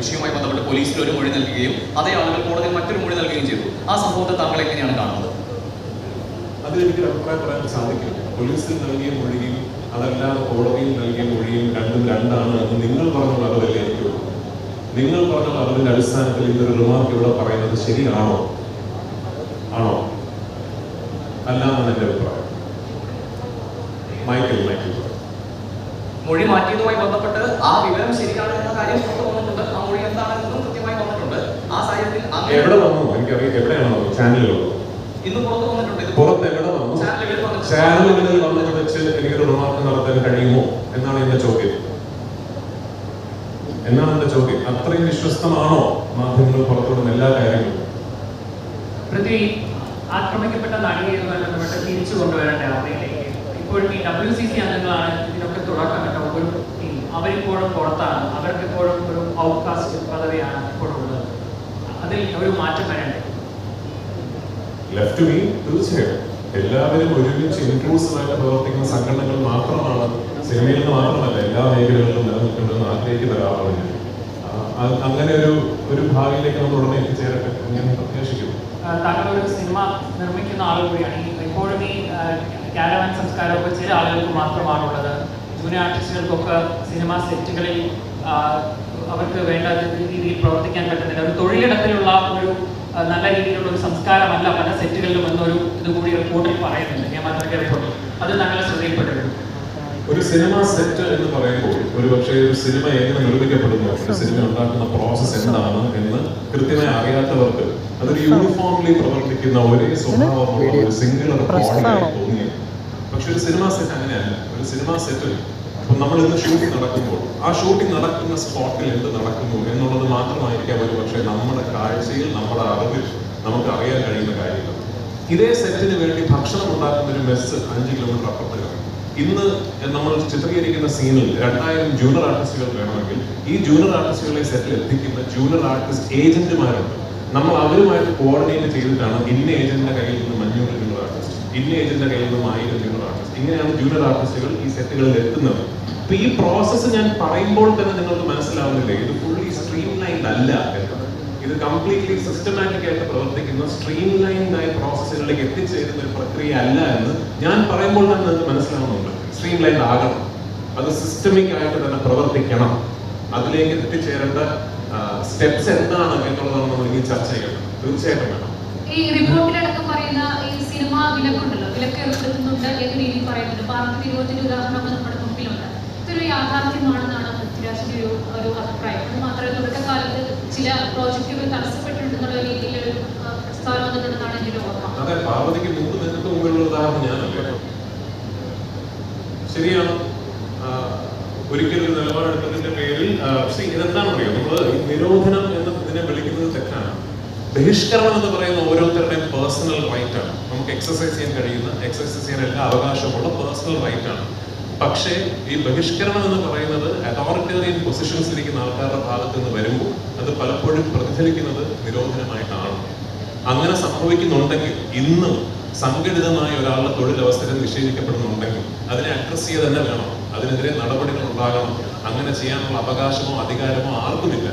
വിഷയവുമായി ബന്ധപ്പെട്ട് പോലീസിൽ ഒരു മൊഴി നൽകുകയും അതേ ആളുകൾ കോടതിയിൽ മറ്റൊരു മൊഴി നൽകുകയും ചെയ്തു. ആ സംഭവത്തെ താങ്കൾ എങ്ങനെയാണ് കാണുന്നത്? അതിലെനിക്ക് അഭിപ്രായം പറയാൻ സാധിക്കില്ല. പോലീസിൽ നൽകിയ മൊഴിയും അതല്ലാതെ കോടതിയിൽ നൽകിയ മൊഴിയും രണ്ടും രണ്ടാണ് എന്ന് നിങ്ങൾ പറഞ്ഞ വളരെ എനിക്കുള്ളൂ നിങ്ങൾ പറഞ്ഞ വളരെ അടിസ്ഥാനത്തിൽ ഇന്നൊരു റിമാർക്ക് ഇവിടെ പറയുന്നത് ശരിയാണോ? ആണോ? അല്ല എന്നാണ് എന്റെ അഭിപ്രായം. മൈക്കിൾ മൈക്കിൾ മൊഴി മാറ്റിയതുമായി ബന്ധപ്പെട്ട് ആ വിവരം ശരിയാണ് എന്ന കാര്യം പുറത്തു വന്നിട്ടുണ്ട് ആ മൊഴി എന്താണെന്നും കൃത്യമായി വന്നിട്ടുണ്ട് ആ സാഹചര്യത്തിൽ അങ്ങനെ എവിടെ വന്നു? എനിക്കറിയാം എവിടെയാണോ ചാനലുകൾ ഇന്ന് പുറത്ത് വന്നിട്ടുണ്ട്. ഇത് പുറത്ത് എവിടെ വന്നു? ചാനലുകളിൽ വന്നിട്ട് വന്നത് വെച്ച് എനിക്കൊരു റിമാർക്ക് നടത്താൻ കഴിയുമോ? എന്നാണ് എന്റെ ചോദ്യം. എന്നാണ് എന്റെ ചോദ്യം? അത്രയും വിശ്വസ്തമാണോ മാധ്യമങ്ങൾ പുറത്തുവിടുന്ന എല്ലാ കാര്യങ്ങളും? പൃഥ്വി ആക്രമിക്കപ്പെട്ട നടികയുമായി ബന്ധപ്പെട്ട് തിരിച്ചു കൊണ്ടുവരേണ്ട അവയിലേക്ക് ഇപ്പോഴും ഈ ഡബ്ല്യു സി സി അംഗങ്ങളാണ് ഇതിനൊക്കെ തുടക്കമിട്ട ഒരു അവരിപ്പോഴും പുറത്താണ്. അവർക്ക് ഇപ്പോഴും ഒരു ഔട്ട്കാസ്റ്റ് പദവിയാണ് ഇപ്പോഴും ഉള്ളത് അതിൽ ഒരു മാറ്റം വരണ്ടേ? ലെഫ്റ്റ് മീ തീർച്ചയായും. എല്ലാവരും ഒരുമിച്ച് ഇൻക്ലൂസീവ് ആയിട്ട് പ്രവർത്തിക്കുന്ന സംഘടനകൾ മാത്രമാണ് സിനിമയിൽ നിന്ന് മാത്രമല്ല എല്ലാ മേഖലകളിലും നിലനിൽക്കേണ്ടതെന്ന് ആഗ്രഹിക്കുന്ന ഒരാളാണ് അങ്ങനെ ഒരു ഒരു ഭാവിയിലേക്ക് നമ്മൾ ഉടനെ എത്തിച്ചേരട്ടെ ഞാൻ പ്രത്യാശിക്കുന്നു താങ്കൾ ഒരു സിനിമ നിർമ്മിക്കുന്ന ആൾ കൂടിയാണ്. ഈ ഇപ്പോഴും ഈ കാരവൻ സംസ്കാരമൊക്കെ ചില ആളുകൾക്ക് മാത്രമാണുള്ളത്. ജൂനിയർ ആർട്ടിസ്റ്റുകൾക്കൊക്കെ സിനിമ സെറ്റുകളിൽ അവർക്ക് വേണ്ട രീതിയിൽ പ്രവർത്തിക്കാൻ പറ്റുന്നില്ല. ഒരു തൊഴിലിടത്തിലുള്ള ഒരു നല്ല രീതിയിലുള്ള ഒരു സംസ്കാരമല്ല. പല സെറ്റുകളിലും എന്നൊരു ഇതുകൂടി റിപ്പോർട്ടിൽ പറയുന്നുണ്ട്. ഞാൻ മറ്റൊരു റിപ്പോർട്ടിൽ അത് താങ്കളെ ശ്രദ്ധയിൽപ്പെട്ടിട്ടുണ്ട് ഒരു സിനിമ സെറ്റ് എന്ന് പറയുമ്പോൾ ഒരു പക്ഷേ ഒരു സിനിമ എങ്ങനെ നിർമ്മിക്കപ്പെടുന്നു? ഒരു സിനിമ ഉണ്ടാക്കുന്ന പ്രോസസ്സ് എന്താണ് എന്ന് കൃത്യമായി അറിയാത്തവർക്ക് അതൊരു യൂണിഫോംലി പ്രവർത്തിക്കുന്ന ഒരേ സ്വഭാവമുള്ള ഒരു സിംഗിൾ തോന്നിയത് തോന്നി പക്ഷെ ഒരു സിനിമ സെറ്റ് അങ്ങനെയല്ല. ഒരു സിനിമ സെറ്റ് നമ്മൾ ഇന്ന് ഷൂട്ടിംഗ് നടക്കുമ്പോൾ ആ ഷൂട്ടിംഗ് നടക്കുന്ന സ്പോട്ടിൽ എന്ത് നടക്കുന്നു എന്നുള്ളത് മാത്രമായിരിക്കാം ഒരു പക്ഷേ നമ്മുടെ കാഴ്ചയിൽ നമ്മുടെ അറിവിൽ നമുക്ക് അറിയാൻ കഴിയുന്ന കാര്യങ്ങൾ. ഇതേ സെറ്റിന് വേണ്ടി ഭക്ഷണം ഉണ്ടാക്കുന്ന ഒരു മെസ്സ് അഞ്ച് കിലോമീറ്റർ അപ്പുറത്ത് ഇന്ന് നമ്മൾ ചിത്രീകരിക്കുന്ന സീനിൽ രണ്ടായിരം ജൂനിയർ ആർട്ടിസ്റ്റുകൾ വേണമെങ്കിൽ ഈ ജൂനിയർ ആർട്ടിസ്റ്റുകളെ സെറ്റിൽ എത്തിക്കുന്ന ജൂനിയർ ആർട്ടിസ്റ്റ് ഏജന്റുമാരുണ്ട് നമ്മൾ അവരുമായിട്ട് കോർഡിനേറ്റ് ചെയ്തിട്ടാണ് ഇന്ന ഏജന്റിന്റെ കയ്യിൽ നിന്ന് മഞ്ഞൂർ ജൂനിയർ ആർട്ടിസ്റ്റ് ഏജന്റിന്റെ കയ്യിൽ നിന്നും ആയിരം ജൂനിയർ ആർട്ടിസ്റ്റ് ഇങ്ങനെയാണ് ജൂനിയർ ആർട്ടിസ്റ്റുകൾ ഈ സെറ്റുകളിൽ എത്തുന്നത്. അപ്പൊ ഈ പ്രോസസ്സ് ഞാൻ പറയുമ്പോൾ തന്നെ നിങ്ങൾക്ക് മനസ്സിലാവുന്നില്ലേ? ഇത് ഫുള്ളി സ്ട്രീം ലൈൻഡ് അല്ല ഇത് കംപ്ലീറ്റ്ലി സിസ്റ്റമാറ്റിക് ആയിട്ട് പ്രവർത്തിക്കുന്ന സ്ട്രീം ലൈൻഡ് ആയ പ്രോസസ്സുകളിലേക്ക് എത്തിച്ചേരുന്ന ഒരു പ്രക്രിയ അല്ല എന്ന് ഞാൻ പറയുമ്പോൾ തന്നെ നിങ്ങൾക്ക് മനസ്സിലാവുന്നുണ്ട്. സ്ട്രീം ലൈൻഡ് ആകണം. അത് സിസ്റ്റമിക് ആയിട്ട് തന്നെ പ്രവർത്തിക്കണം. അതിലേക്ക് എത്തിച്ചേരേണ്ട സ്റ്റെപ്സ് എന്താണ് എന്നുള്ളതാണ് നമ്മൾ ഇനി ചർച്ച ചെയ്യണം തീർച്ചയായിട്ടും വേണം. ഈ റിപ്പോർട്ടിലടക്കം പറയുന്ന ഈ സിനിമ വിലക്കുണ്ടല്ലോ വിലക്ക് ഏർപ്പെടുത്തുന്നുണ്ട് എന്ന രീതിയിൽ പറയുന്നുണ്ട് വിരോധത്തിന്റെ ഉദാഹരണമൊക്കെ നമ്മുടെ മുമ്പിലുണ്ട്. ഇതൊരു യാഥാർത്ഥ്യമാണെന്നാണ് പൃഥ്വിരാജിന്റെ ഒരു ഒരു അഭിപ്രായം. അത് മാത്രമല്ല തുടക്കകാലത്ത് ചില പ്രോജക്റ്റുകൾ തടസ്സപ്പെട്ടിട്ടുണ്ടെന്നുള്ള രീതിയിൽ ഒരു പ്രസ്താവന വന്നിട്ടുണ്ടെന്നാണ് എന്റെ ഒരു ഓർമ്മ. ശരിയാണ്. ഒരിക്കലും ഒരു നിലപാടെടുത്തതിന്റെ പേരിൽ പക്ഷേ ഇതെന്താണെന്ന് അറിയോ നമ്മൾ നിരോധനം എന്ന് ഇതിനെ വിളിക്കുന്നത് തെറ്റാണ്. ബഹിഷ്കരണം എന്ന് പറയുന്ന ഓരോരുത്തരുടെയും പേഴ്സണൽ റൈറ്റ് ആണ്. നമുക്ക് എക്സസൈസ് ചെയ്യാൻ കഴിയുന്ന എക്സസൈസ് ചെയ്യാൻ എല്ലാ അവകാശമുള്ള പേഴ്സണൽ റൈറ്റ് ആണ്. പക്ഷേ ഈ ബഹിഷ്കരണം എന്ന് പറയുന്നത് അതോറിറ്റേറിയൻ പൊസിഷൻസ് ഇരിക്കുന്ന ആൾക്കാരുടെ ഭാഗത്ത് നിന്ന് വരുമ്പോൾ അത് പലപ്പോഴും പ്രതിഫലിക്കുന്നത് നിരോധനമായിട്ടാണ്. അങ്ങനെ സംഭവിക്കുന്നുണ്ടെങ്കിൽ ഇന്ന് സംഘടിതമായ ഒരാളുടെ തൊഴിലവസരം നിഷേധിക്കപ്പെടുന്നുണ്ടെങ്കിൽ അതിനെ അഡ്രസ് ചെയ്യുക തന്നെ വേണം. അതിനെതിരെ നടപടികൾ ഉണ്ടാകണം. അങ്ങനെ ചെയ്യാനുള്ള അവകാശമോ അധികാരമോ ആർക്കുമില്ല.